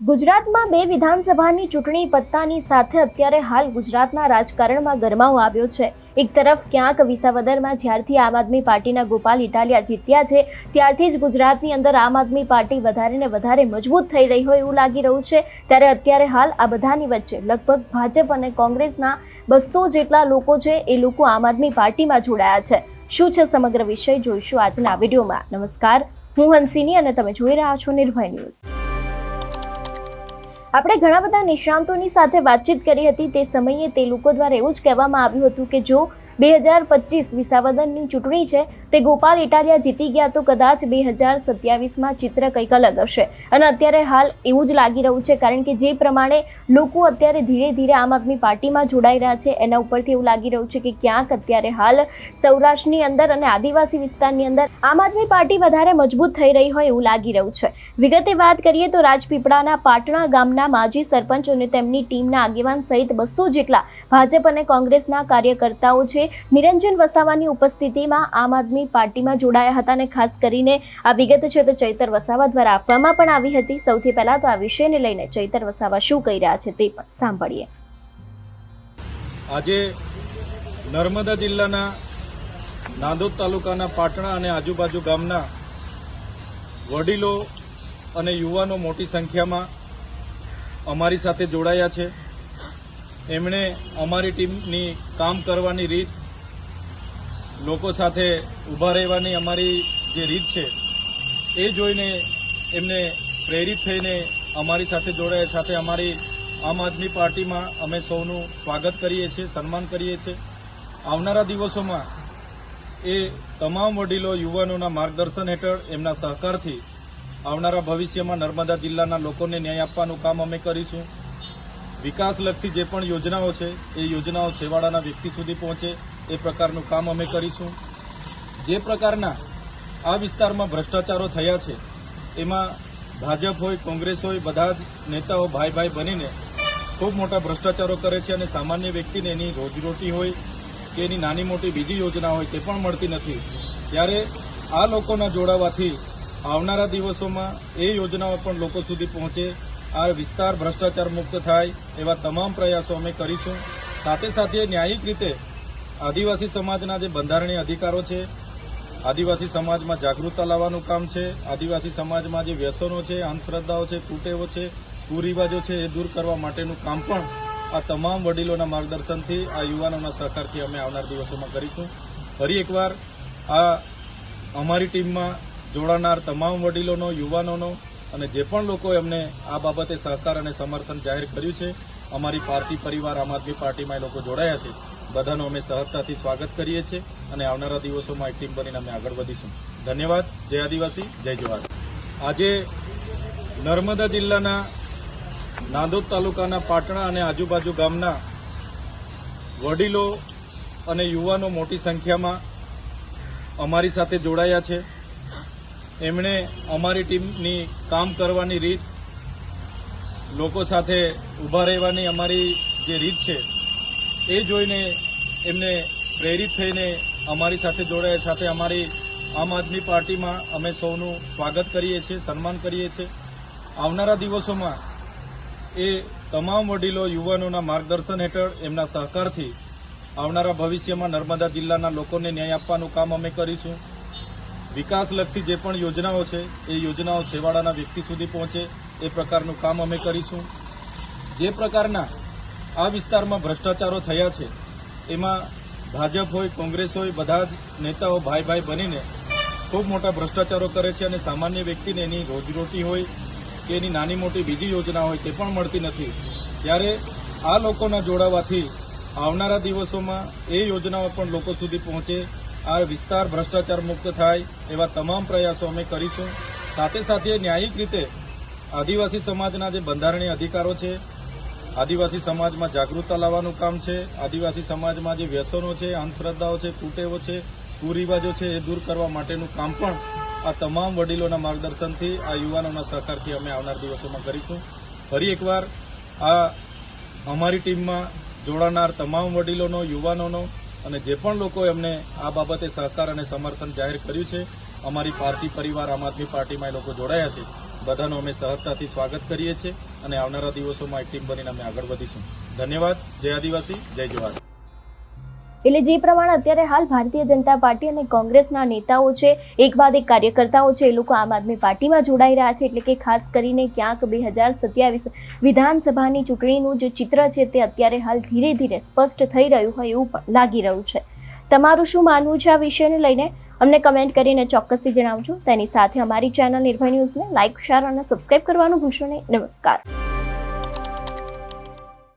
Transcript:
ગુજરાતમાં બે વિધાનસભાની ચૂંટણી પત્તાની સાથે અત્યારે હાલ ગુજરાતના રાજકારણમાં ગરમાવો આવ્યો છે. એક તરફ ક્યાંક વિસાવદરમાં જ્યારથી આમ આદમી પાર્ટીના ગોપાલ ઇટાલિયા જીત્યા છે, ત્યારથી જ ગુજરાતની અંદર આમ આદમી પાર્ટી વધારે ને વધારે મજબૂત થઈ રહી હોય એવું લાગી રહ્યું છે. ત્યારે અત્યારે હાલ આ બધાની વચ્ચે લગભગ ભાજપ અને કોંગ્રેસના બસો જેટલા લોકો છે, એ લોકો આમ આદમી પાર્ટીમાં જોડાયા છે. શું છે સમગ્ર વિષય જોઈશું આજના વિડીયોમાં. નમસ્કાર. હું હંસિની અને તમે જોઈ રહ્યા છો નિર્ભય ન્યૂઝ. આપણે ઘણા બધા નિષ્ણાંતોની સાથે વાતચીત કરી હતી. તે સમયે તે લોકો દ્વારા એવું જ કહેવામાં આવ્યું હતું કે જો બે હજાર પચીસ વિસાવદનની ચૂંટણી છે, તે ગોપાલ ઇટાલિયા જીતી ગયા તો કદાચ બે હજાર સત્યાવીસમાં ચિત્ર કંઈક અલગ હશે. અને અત્યારે હાલ એવું જ લાગી રહ્યું છે, કારણ કે જે પ્રમાણે લોકો અત્યારે ધીરે ધીરે આમ આદમી પાર્ટીમાં જોડાઈ રહ્યા છે, એના ઉપરથી એવું લાગી રહ્યું છે કે ક્યાંક અત્યારે હાલ સૌરાષ્ટ્રની અંદર અને આદિવાસી વિસ્તારની અંદર આમ આદમી પાર્ટી વધારે મજબૂત થઈ રહી હોય એવું લાગી રહ્યું છે. વિગતે વાત કરીએ તો રાજપીપળાના પાટણા ગામના માજી સરપંચ અને તેમની ટીમના આગેવાન સહિત બસો જેટલા ભાજપ અને કોંગ્રેસના કાર્યકર્તાઓ છે નિરંજન વસાવાની ઉપસ્થિતિમાં આમ આદમી પાર્ટીમાં જોડાયા હતા અને ખાસ કરીને આ વિગત છે તો ચૈતર વસાવા દ્વારા આપવામાં પણ આવી હતી. સૌથી પહેલા તો આ વિષયને લઈને ચૈતર વસાવા શું કહી રહ્યા છે તે પણ સાંભળીએ. આજે નર્મદા જિલ્લાના નાંદોદ તાલુકાના પાટણા અને આજુબાજુ ગામના વડીલો અને યુવાનો મોટી સંખ્યામાં અમારી સાથે જોડાયા છે. એમણે અમારી ટીમની કામ કરવાની રીત, લોકો સાથે ઊભા રહેવાની અમારી જે રીત છે, એ જોઈને એમને પ્રેરિત થઈને અમારી સાથે જોડાયા. સાથે અમારી આમ આદમી પાર્ટીમાં અમે સૌનું સ્વાગત કરીએ છીએ, સન્માન કરીએ છીએ. આવનારા દિવસોમાં એ તમામ વડીલો, યુવાનોના માર્ગદર્શન હેઠળ એમના સહકારથી આવનારા ભવિષ્યમાં નર્મદા જિલ્લાના લોકોને ન્યાય આપવાનું કામ અમે કરીશું. વિકાસલક્ષી જે પણ યોજનાઓ છે, એ યોજનાઓ છેવાડાના વ્યક્તિ સુધી પહોંચે, એ પ્રકારનું કામ અમે કરીશું. જે પ્રકારના આ વિસ્તારમાં ભ્રષ્ટાચારો થયા છે, એમાં ભાજપ હોય, કોંગ્રેસ હોય, બધા જ નેતાઓ ભાઈ ભાઈ બનીને ખૂબ મોટા ભ્રષ્ટાચારો કરે છે અને સામાન્ય વ્યક્તિને એની રોજીરોટી હોય કે એની નાની મોટી બીજી યોજના હોય તે પણ મળતી નથી. ત્યારે આ લોકોના જોડાવાથી આવનારા દિવસોમાં એ યોજનાઓ પણ લોકો સુધી પહોંચે આ વિસ્તાર ભ્રષ્ટાચાર મુક્ત થાય એવા તમામ પ્રયાસો અમે કરીશું. સાથે સાથે ન્યાયિક રીતે આદિવાસી સમાજના જે બંધારણીય અધિકારો છે, આદિવાસી સમાજમાં જાગૃતતા લાવવાનું કામ છે, આદિવાસી સમાજમાં જે વ્યસનો છે, અંધશ્રદ્ધાઓ છે, કુટેવો છે, કુરિવાજો છે, એ દૂર કરવા માટેનું કામ પણ આ તમામ વડીલોના માર્ગદર્શનથી આ યુવાનોના સહકારથી અમે આવનાર દિવસોમાં કરીશું. ફરી એકવાર આ અમારી ટીમમાં જોડાનાર તમામ વડીલોનો, યુવાનોનો અને જે પણ લોકો એમને આ બાબતે સહકાર અને સમર્થન જાહેર કર્યું છે, અમારી પાર્ટી પરિવાર, આમ આદમી પાર્ટીમાં એ લોકો જોડાયા છે. બધાનો અમે સહજતાથી સ્વાગત કરીએ છીએ અને આવનારા દિવસોમાં એક ટીમ બનીને અમે આગળ વધીશું. ધન્યવાદ. જય આદિવાસી, જય જવાહર આજે નર્મદા જિલ્લાના નાંદોદ તાલુકાના પાટણા અને આજુબાજુ ગામના વડીલો અને યુવાનો મોટી સંખ્યામાં અમારી સાથે જોડાયા છે. એમણે અમારી ટીમની કામ કરવાની રીત, લોકો સાથે ઊભા રહેવાની અમારી જે રીત છે, એ જોઈને એમને પ્રેરિત થઈને અમારી સાથે જોડાયા. સાથે અમારી આમ આદમી પાર્ટીમાં અમે સૌનું સ્વાગત કરીએ છીએ, સન્માન કરીએ છીએ. આવનારા દિવસોમાં એ તમામ વડીલો, યુવાનોના માર્ગદર્શન હેઠળ એમના સહકારથી આવનારા ભવિષ્યમાં નર્મદા જિલ્લાના લોકોને ન્યાય આપવાનું કામ અમે કરીશું. વિકાસલક્ષી જે પણ યોજનાઓ છે, એ યોજનાઓ છેવાડાના વ્યક્તિ સુધી પહોંચે, એ પ્રકારનું કામ અમે કરીશું. જે પ્રકારના આ વિસ્તારમાં ભ્રષ્ટાચારો થયા છે, એમાં ભાજપ હોય, કોંગ્રેસ હોય, બધા જ નેતાઓ ભાઈ ભાઈ બનીને ખૂબ મોટા ભ્રષ્ટાચારો કરે છે અને સામાન્ય વ્યક્તિને એની રોજીરોટી હોય કે એની નાની મોટી બીજી યોજના હોય તે પણ મળતી નથી. ત્યારે આ લોકોના જોડાવાથી આવનારા દિવસોમાં એ યોજનાઓ પણ લોકો સુધી પહોંચે આ વિસ્તાર ભ્રષ્ટાચાર મુક્ત થાય એવા તમામ પ્રયાસો અમે કરીશું. સાથે સાથે ન્યાયિક રીતે આદિવાસી સમાજના જે બંધારણીય અધિકારો છે, આદિવાસી સમાજમાં જાગૃતતા લાવવાનું કામ છે, આદિવાસી સમાજમાં જે વ્યસનો છે, અંધશ્રદ્ધાઓ છે, કુટેવો છે, કુરિવાજો છે એ દૂર કરવા માટેનું કામ પણ આ તમામ વડીલોના માર્ગદર્શનથી આ યુવાનોના સહકારથી અમે આવનાર દિવસોમાં કરીશું. ફરી એકવાર આ અમારી ટીમમાં જોડાનાર તમામ વડીલોનો, યુવાનોનો અને જે પણ લોકો એમને આ બાબતે સહકાર અને સમર્થન જાહેર કર્યું છે, અમારી પાર્ટી પરિવાર, આમ આદમી પાર્ટીમાં એ લોકો જોડાયા છે. બધાનું અમે સહજતાથી સ્વાગત કરીએ છીએ અને આવનારા દિવસોમાં એક ટીમ બનીને અમે આગળ વધીશું. ધન્યવાદ. જય આદિવાસી. જય જવાહર. એટલે જે પ્રમાણે અત્યારે હાલ ભારતીય જનતા પાર્ટી અને કોંગ્રેસના નેતાઓ છે, એક બાદ એક કાર્યકર્તાઓ છે, એ લોકો આમ આદમી પાર્ટીમાં જોડાઈ રહ્યા છે, એટલે કે ખાસ કરીને ક્યાંક બે હજાર સત્યાવીસ વિધાનસભાની ચૂંટણીનું જે ચિત્ર છે, તે અત્યારે હાલ ધીરે ધીરે સ્પષ્ટ થઈ રહ્યું હોય એવું પણ લાગી રહ્યું છે. તમારું શું માનવું છે આ વિષયને લઈને? અમને કમેન્ટ કરીને ચોક્કસથી જણાવજો. તેની સાથે અમારી ચેનલ નિર્ભય ન્યૂઝને લાઇક શેર અને સબસ્ક્રાઇબ કરવાનું ભૂલશો નહીં. નમસ્કાર.